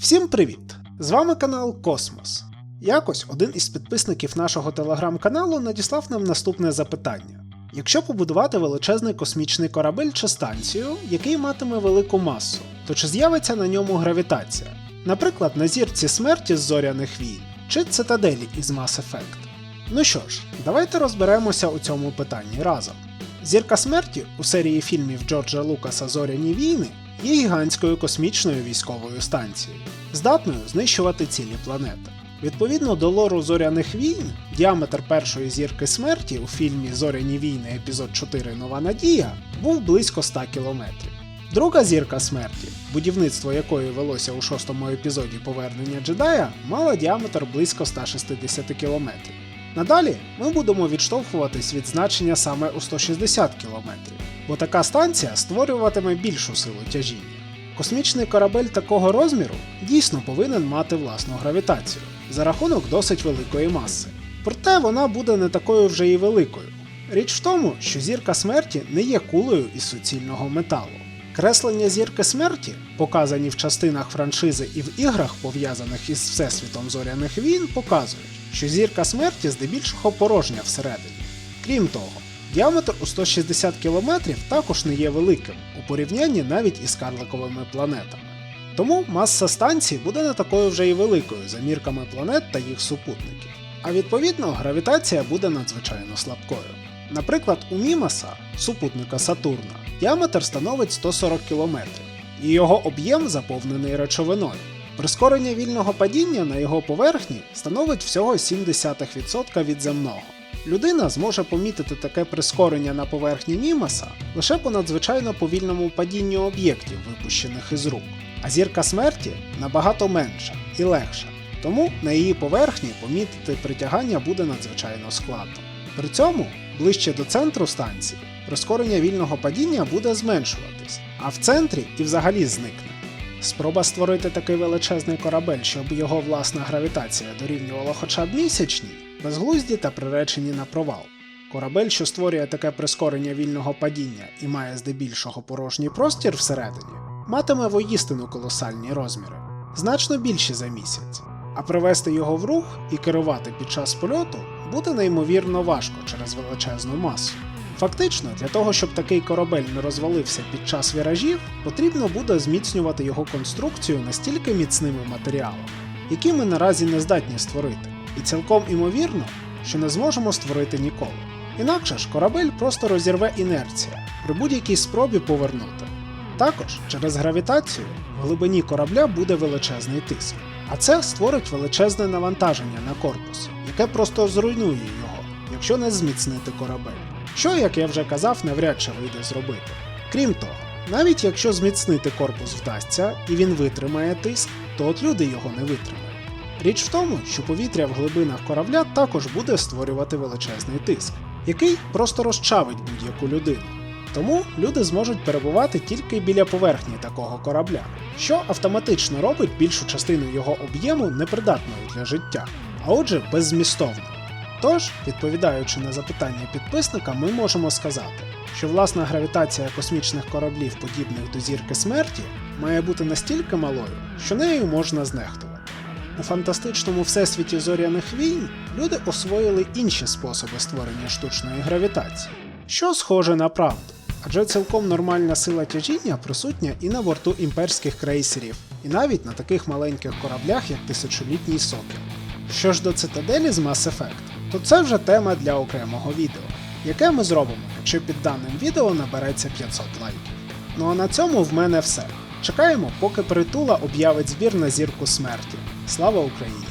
Всім привіт! З вами канал Космос. Якось один із підписників нашого телеграм-каналу надіслав нам наступне запитання: якщо побудувати величезний космічний корабель чи станцію, який матиме велику масу, то чи з'явиться на ньому гравітація? Наприклад, на зірці смерті з зоряних війн чи цитаделі із Mass Effect? Ну що ж, давайте розберемося у цьому питанні разом. Зірка смерті у серії фільмів Джорджа Лукаса Зоряні війни є гігантською космічною військовою станцією, здатною знищувати цілі планети. Відповідно до лору зоряних війн, діаметр першої зірки смерті у фільмі Зоряні війни епізод 4 Нова Надія був близько 100 кілометрів. Друга зірка смерті, будівництво якої велося у шостому епізоді Повернення джедая, мала діаметр близько 160 кілометрів. Надалі ми будемо відштовхуватись від значення саме у 160 км, бо така станція створюватиме більшу силу тяжіння. Космічний корабель такого розміру дійсно повинен мати власну гравітацію за рахунок досить великої маси. Проте вона буде не такою вже і великою. Річ в тому, що зірка смерті не є кулею із суцільного металу. Креслення зірки смерті, показані в частинах франшизи і в іграх, пов'язаних із Всесвітом зоряних війн, показують, що зірка смерті здебільшого порожня всередині. Крім того, діаметр у 160 км також не є великим у порівнянні навіть із карликовими планетами. Тому маса станції буде не такою вже і великою за мірками планет та їх супутників. А відповідно, гравітація буде надзвичайно слабкою. Наприклад, у Мімаса, супутника Сатурна, діаметр становить 140 км, і його об'єм заповнений речовиною. Прискорення вільного падіння на його поверхні становить всього 0,7% від земного. Людина зможе помітити таке прискорення на поверхні Мімаса лише по надзвичайно повільному падінню об'єктів, випущених із рук. А зірка смерті набагато менша і легша, тому на її поверхні помітити притягання буде надзвичайно складно. При цьому ближче до центру станції прискорення вільного падіння буде зменшуватись, а в центрі і взагалі зникне. Спроба створити такий величезний корабель, щоб його власна гравітація дорівнювала хоча б місячній, безглузді та приречені на провал. Корабель, що створює таке прискорення вільного падіння і має здебільшого порожній простір всередині, матиме воїстину колосальні розміри, значно більші за місяць. А привести його в рух і керувати під час польоту буде неймовірно важко через величезну масу. Фактично, для того, щоб такий корабель не розвалився під час віражів, потрібно буде зміцнювати його конструкцію настільки міцними матеріалами, які ми наразі не здатні створити, і цілком імовірно, що не зможемо створити ніколи. Інакше ж корабель просто розірве інерція при будь-якій спробі повернути. Також через гравітацію в глибині корабля буде величезний тиск, а це створить величезне навантаження на корпус, яке просто зруйнує його, якщо не зміцнити корабель. Що, як я вже казав, навряд чи вийде зробити. Крім того, навіть якщо зміцнити корпус вдасться і він витримає тиск, то от люди його не витримають. Річ в тому, що повітря в глибинах корабля також буде створювати величезний тиск, який просто розчавить будь-яку людину. Тому люди зможуть перебувати тільки біля поверхні такого корабля, що автоматично робить більшу частину його об'єму непридатною для життя, а отже беззмістовною. Тож, відповідаючи на запитання підписника, ми можемо сказати, що власна гравітація космічних кораблів, подібних до зірки смерті, має бути настільки малою, що нею можна знехтувати. У фантастичному всесвіті зоряних війн люди освоїли інші способи створення штучної гравітації, що схоже на правду, адже цілком нормальна сила тяжіння присутня і на борту імперських крейсерів, і навіть на таких маленьких кораблях, як тисячолітній сокіл. Що ж до цитаделі з Mass Effect, то це вже тема для окремого відео, яке ми зробимо, якщо під даним відео набереться 500 лайків. Ну а на цьому в мене все. Чекаємо, поки притула об'явить збір на зірку смерті. Слава Україні!